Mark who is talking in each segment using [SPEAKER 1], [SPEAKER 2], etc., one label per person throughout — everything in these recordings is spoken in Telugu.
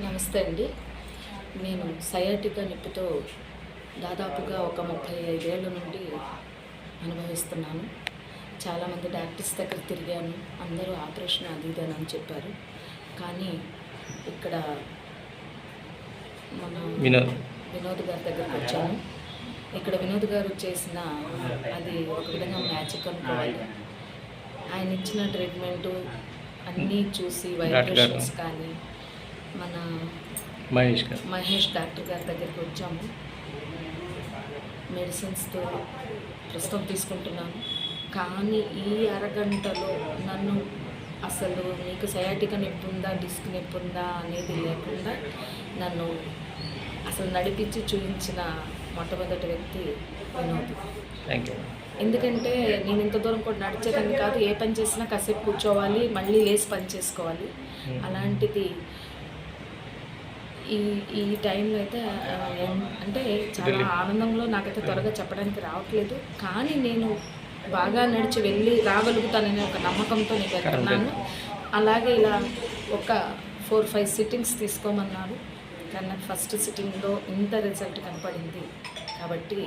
[SPEAKER 1] నమస్తే అండి. నేను సయాటికా నొప్పితో దాదాపుగా ఒక ముప్పై ఐదేళ్ళ నుండి అనుభవిస్తున్నాను. చాలామంది డాక్టర్స్ దగ్గర తిరిగాను. అందరూ ఆపరేషన్ అది అని చెప్పారు. కానీ ఇక్కడ మన
[SPEAKER 2] వినోద్
[SPEAKER 1] వినోద్ గారి దగ్గరకు వచ్చాను. ఇక్కడ వినోద్ గారు చేసిన అది ఒక విధంగా మ్యాజిక్ అనుకోవాలి. ఆయన ఇచ్చిన ట్రీట్మెంటు అన్నీ చూసి వైబ్రేషన్స్ కానీ మన
[SPEAKER 2] మహేష్ గారు.
[SPEAKER 1] మహేష్ డాక్టర్ గారి దగ్గరికి వచ్చాము. మెడిసిన్స్తో ప్రస్తుతం తీసుకుంటున్నాను. కానీ ఈ అరగంటలో నన్ను అసలు నీకు సయాటిక నొప్పి ఉందా డిస్క్ నొప్పి ఉందా అనేది లేకుండా నన్ను అసలు నడిపించి చూపించిన మొట్టమొదటి వ్యక్తి వినోద్.
[SPEAKER 2] థ్యాంక్ యూ
[SPEAKER 1] ఎందుకంటే నేను ఇంత దూరం కూడా నడిచేదాన్ని కాదు. ఏ పని చేసినా కాసేపు కూర్చోవాలి మళ్ళీ లేచి పని చేసుకోవాలి. అలాంటిది ఈ ఈ టైంలో అయితే అంటే చాలా ఆనందంలో నాకైతే త్వరగా చెప్పడానికి రావట్లేదు. కానీ నేను బాగా నడిచి వెళ్ళి రాగలుగుతాననే ఒక నమ్మకంతో నేను వెళ్తున్నాను. అలాగే ఇలా ఒక ఫోర్ ఫైవ్ సిట్టింగ్స్ తీసుకోమన్నారు కానీ నాకు ఫస్ట్ సిట్టింగ్లో ఇంత రిజల్ట్ కనపడింది. కాబట్టి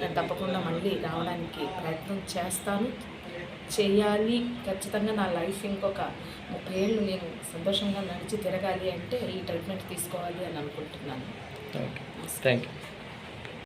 [SPEAKER 1] నేను తప్పకుండా మళ్ళీ రావడానికి ప్రయత్నం చేస్తాను. చేయాలి. ఖచ్చితంగా నా లైఫ్ ఇంకొక ముప్పై ఏళ్ళు నేను సంతోషంగా నడిచి తిరగాలి అంటే ఈ ట్రీట్మెంట్ తీసుకోవాలి అని అనుకుంటున్నాను.
[SPEAKER 2] Thank you